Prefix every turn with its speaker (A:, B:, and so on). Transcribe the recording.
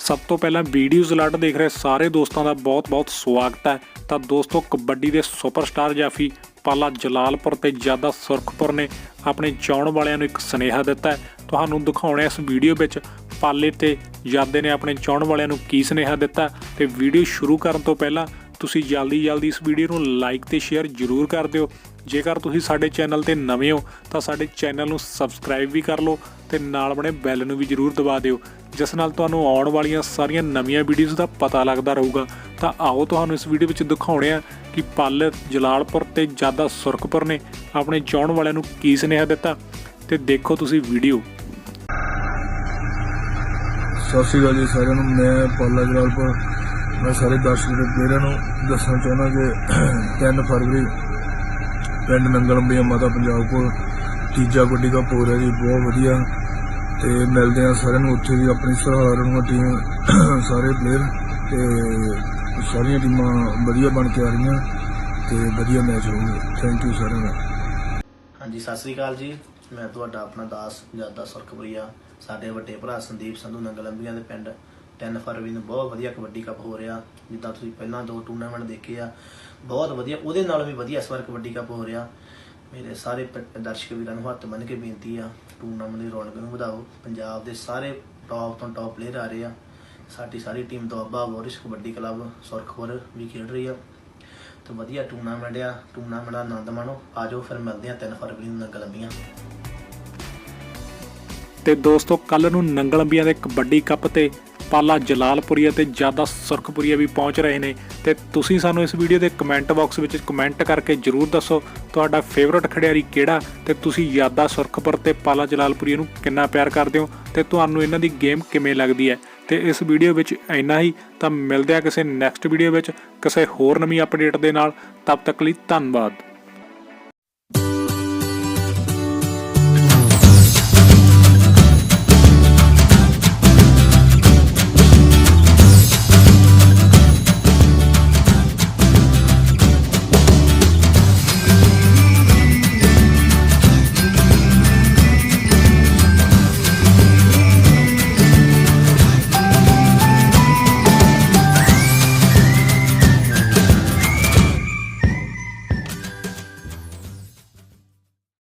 A: ਸਭ ਤੋਂ ਪਹਿਲਾਂ ਵੀਡੀਓ ਸਲਾਟ ਦੇਖ ਰਹੇ ਸਾਰੇ ਦੋਸਤਾਂ ਦਾ ਬਹੁਤ-ਬਹੁਤ ਸਵਾਗਤ ਹੈ। ਤਾਂ ਦੋਸਤੋ, ਕਬੱਡੀ ਦੇ ਸੁਪਰਸਟਾਰ ਜਾਫੀ ਪਾਲਾ ਜਲਾਲਪੁਰ ਤੇ ਜ਼ਿਆਦਾ ਸੁਰਖਪੁਰ ਨੇ ਆਪਣੇ ਚਾਹਣ ਵਾਲਿਆਂ ਨੂੰ ਇੱਕ ਸੁਨੇਹਾ ਦਿੱਤਾ ਤੁਹਾਨੂੰ ਦਿਖਾਉਣਾ ਇਸ ਵੀਡੀਓ ਵਿੱਚ ਪਾਲੇ ਤੇ ਯਾਦੇ ਨੇ ਆਪਣੇ ਚਾਹਣ ਵਾਲਿਆਂ ਨੂੰ ਕੀ ਸੁਨੇਹਾ ਦਿੱਤਾ ਤੇ ਵੀਡੀਓ ਸ਼ੁਰੂ ਕਰਨ ਤੋਂ ਪਹਿਲਾਂ ਤੁਸੀਂ ਜਲਦੀ ਜਲਦੀ ਇਸ ਵੀਡੀਓ ਨੂੰ ਲਾਈਕ ਤੇ ਸ਼ੇਅਰ ਜ਼ਰੂਰ ਕਰ ਦਿਓ। ਜੇਕਰ ਤੁਸੀਂ ਸਾਡੇ ਚੈਨਲ ਤੇ ਨਵੇਂ ਹੋ, ਤਾਂ ਸਾਡੇ ਚੈਨਲ ਨੂੰ ਸਬਸਕ੍ਰਾਈਬ ਵੀ ਕਰ ਲਓ ਤੇ ਨਾਲ ਬਣੇ ਬੈਲ ਨੂੰ ਵੀ ਜ਼ਰੂਰ ਦਬਾ ਦਿਓ। ਜਿਸ ਨਾਲ ਤੁਹਾਨੂੰ ਆਉਣ ਵਾਲੀਆਂ ਸਾਰੀਆਂ ਨਵੀਆਂ ਵੀਡੀਓਜ਼ ਦਾ ਪਤਾ ਲੱਗਦਾ ਰਹੂਗਾ। ਤਾਂ ਆਓ ਤੁਹਾਨੂੰ ਇਸ ਵੀਡੀਓ ਵਿੱਚ ਦਿਖਾਉਣੇ ਆ ਕਿ ਪਲ ਜਲਾਲਪੁਰ ਤੇ ਜ਼ਿਆਦਾ ਸੁਰਖਪੁਰ ਨੇ ਆਪਣੇ ਚਾਹਣ ਵਾਲਿਆਂ ਨੂੰ ਕੀ ਸੁਨੇਹਾ ਦਿੱਤਾ। ਤੇ ਦੇਖੋ ਤੁਸੀਂ ਵੀਡੀਓ
B: ਸਤਿ ਸ਼੍ਰੀ ਅਕਾਲ ਜੀ ਸਾਰਿਆਂ ਨੂੰ। ਮੈਂ ਪਾਲਾ ਜਲਾਲਪੁਰ ਮੈਂ ਸਾਰੇ ਦਰਸ਼ਕ ਦੇ ਨੂੰ ਦੱਸਣਾ ਚਾਹੁੰਦਾ ਕਿ 3 ਫਰਵਰੀ ਪਿੰਡ ਨੰਗਲੰਬੀਆਂ ਮਾਤਾ ਪੰਜਾਬ ਕੋਲ ਤੀਜਾ ਕਬੱਡੀ ਕੱਪ ਹੋ ਰਿਹਾ ਜੀ, ਬਹੁਤ ਵਧੀਆ। ਤੇ ਮਿਲਦੇ ਆ ਸਾਰਿਆਂ ਨੂੰ ਉੱਥੇ ਵੀ, ਆਪਣੀ ਸਹਾਰਨ ਟੀਮ ਸਾਰੇ ਪਲੇਅਰ ਤੇ ਸਾਰੀਆਂ ਟੀਮਾਂ ਵਧੀਆ ਬਣ ਕੇ ਆ ਰਹੀਆਂ, ਤੇ ਵਧੀਆ ਮੈਚ ਹੋਊਗਾ ਥੈਂਕ ਯੂ ਸਾਰਿਆਂ ਦਾ।
C: ਹਾਂਜੀ, ਸਤਿ ਸ੍ਰੀ ਅਕਾਲ ਜੀ। ਮੈਂ ਤੁਹਾਡਾ ਆਪਣਾ ਦਾਸ ਜਾਦਾ ਸੁਰਖਪੁਰੀਆ, ਸਾਡੇ ਵੱਡੇ ਭਰਾ ਸੰਦੀਪ ਸੰਧੂ ਨੰਗਲੰਬੀਆਂ ਦੇ ਪਿੰਡ 3 ਫਰਵਰੀ ਨੂੰ ਬਹੁਤ ਵਧੀਆ ਕਬੱਡੀ ਕੱਪ ਹੋ ਰਿਹਾ, ਜਿੱਦਾਂ ਤੁਸੀਂ ਪਹਿਲਾਂ ਦੋ ਟੂਰਨਾਮੈਂਟ ਦੇਖੇ ਆ, ਬਹੁਤ ਵਧੀਆ, ਉਹਦੇ ਨਾਲ ਵੀ ਵਧੀਆ ਇਸ ਵਾਰ ਕਬੱਡੀ ਕੱਪ ਹੋ ਰਿਹਾ। ਮੇਰੇ ਸਾਰੇ ਪ- ਦਰਸ਼ਕ ਵੀਰਾਂ ਨੂੰ ਹੱਥ ਬੰਨ੍ਹ ਕੇ ਬੇਨਤੀ ਆ ਟੂਰਨਾਮੈਂਟ ਦੀ ਰੌਣਕ ਨੂੰ ਵਧਾਓ। ਪੰਜਾਬ ਦੇ ਸਾਰੇ ਟੌਪ ਤੋਂ ਟੌਪ ਪਲੇਅਰ ਆ ਰਹੇ ਆ। ਸਾਡੀ ਸਾਰੀ team Doaba warriors kabaddi club Surkhpur ਵੀ ਖੇਡ ਰਹੀ ਆ। ਤੇ ਵਧੀਆ ਟੂਰਨਾਮੈਂਟ ਆ ਟੂਰਨਾਮੈਂਟ ਦਾ ਆਨੰਦ ਮਾਣੋ। ਆਜੋ ਫਿਰ ਮਿਲਦੇ ਆ 3 ਫਰਵਰੀ ਨੂੰ ਨੰਗਲੰਬੀਆਂ
A: ਤੇ ਦੋਸਤੋ ਕੱਲ ਨੂੰ ਨੰਗਲੰਬੀਆਂ ਦੇ ਕਬੱਡੀ ਕੱਪ ਤੇ ਪਾਲਾ ਜਲਾਲਪੁਰੀਆ ਤੇ ਜ਼ਿਆਦਾ ਸੁਰਖਪੁਰੀਆ ਵੀ ਪਹੁੰਚ ਰਹੇ ਨੇ ਤੇ ਤੁਸੀਂ ਸਾਨੂੰ ਇਸ ਵੀਡੀਓ ਦੇ ਕਮੈਂਟ ਬਾਕਸ ਵਿੱਚ ਕਮੈਂਟ ਕਰਕੇ ਜਰੂਰ ਦੱਸੋ ਤੁਹਾਡਾ ਫੇਵਰਟ ਖਿਡਾਰੀ ਕਿਹੜਾ ਤੇ ਤੁਸੀਂ ਯਾਦਾ ਸੁਰਖਪੁਰ ਤੇ ਪਾਲਾ ਜਲਾਲਪੁਰੀਆ ਨੂੰ ਕਿੰਨਾ ਪਿਆਰ ਕਰਦੇ ਹੋ ਤੇ ਤੁਹਾਨੂੰ ਇਹਨਾਂ ਦੀ ਗੇਮ ਕਿਵੇਂ ਲੱਗਦੀ ਹੈ? ਤੇ ਇਸ ਵੀਡੀਓ ਵਿੱਚ ਇੰਨਾ ਹੀ, ਤਾਂ ਮਿਲਦੇ ਆ ਕਿਸੇ ਨੈਕਸਟ ਵੀਡੀਓ ਵਿੱਚ ਕਿਸੇ ਹੋਰ ਨਵੀਂ ਅਪਡੇਟ ਦੇ ਨਾਲ। ਤਬ ਤੱਕ ਲਈ ਧੰਨਵਾਦ।